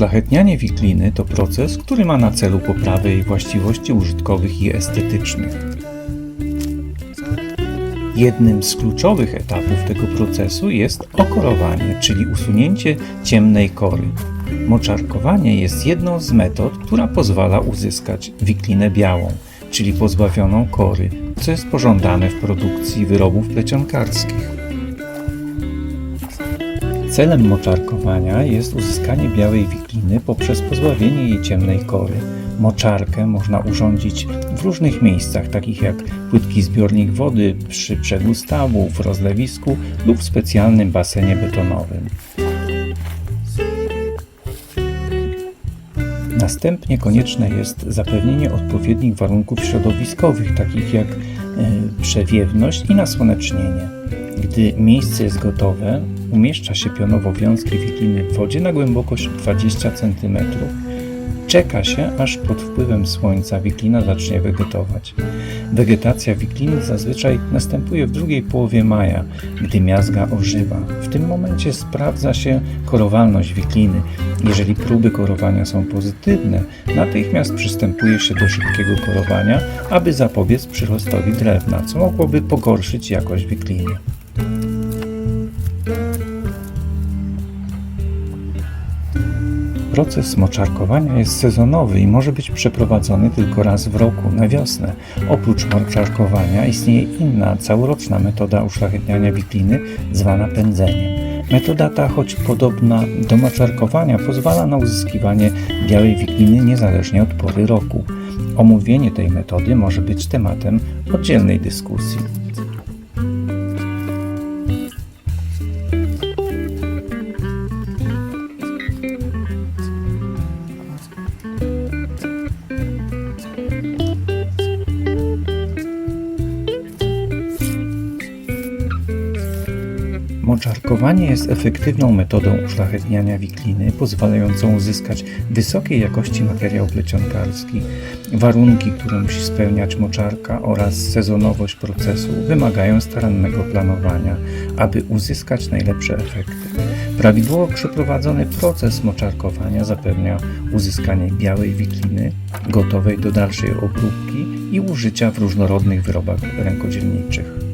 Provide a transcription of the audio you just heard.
Uszlachetnianie wikliny to proces, który ma na celu poprawę jej właściwości użytkowych i estetycznych. Jednym z kluczowych etapów tego procesu jest okorowanie, czyli usunięcie ciemnej kory. Moczarkowanie jest jedną z metod, która pozwala uzyskać wiklinę białą, czyli pozbawioną kory, co jest pożądane w produkcji wyrobów plecionkarskich. Celem moczarkowania jest uzyskanie białej wikliny poprzez pozbawienie jej ciemnej kory. Moczarkę można urządzić w różnych miejscach, takich jak płytki zbiornik wody przy brzegu stawu, w rozlewisku lub w specjalnym basenie betonowym. Następnie konieczne jest zapewnienie odpowiednich warunków środowiskowych, takich jak e, przewiewność i nasłonecznienie. Gdy miejsce jest gotowe, umieszcza się pionowo wiązki wikliny w wodzie na głębokość 20 cm. Czeka się, aż pod wpływem słońca wiklina zacznie wegetować. Wegetacja wikliny zazwyczaj następuje w drugiej połowie maja, gdy miazga ożywa. W tym momencie sprawdza się korowalność wikliny. Jeżeli próby korowania są pozytywne, natychmiast przystępuje się do szybkiego korowania, aby zapobiec przyrostowi drewna, co mogłoby pogorszyć jakość wikliny. Proces moczarkowania jest sezonowy i może być przeprowadzony tylko raz w roku, na wiosnę. Oprócz moczarkowania istnieje inna, całoroczna metoda uszlachetniania wikliny, zwana pędzeniem. Metoda ta, choć podobna do moczarkowania, pozwala na uzyskiwanie białej wikliny niezależnie od pory roku. Omówienie tej metody może być tematem oddzielnej dyskusji. Moczarkowanie jest efektywną metodą uszlachetniania wikliny, pozwalającą uzyskać wysokiej jakości materiał plecionkarski. Warunki, które musi spełniać moczarka oraz sezonowość procesu wymagają starannego planowania, aby uzyskać najlepsze efekty. Prawidłowo przeprowadzony proces moczarkowania zapewnia uzyskanie białej wikliny, gotowej do dalszej obróbki i użycia w różnorodnych wyrobach rękodzielniczych.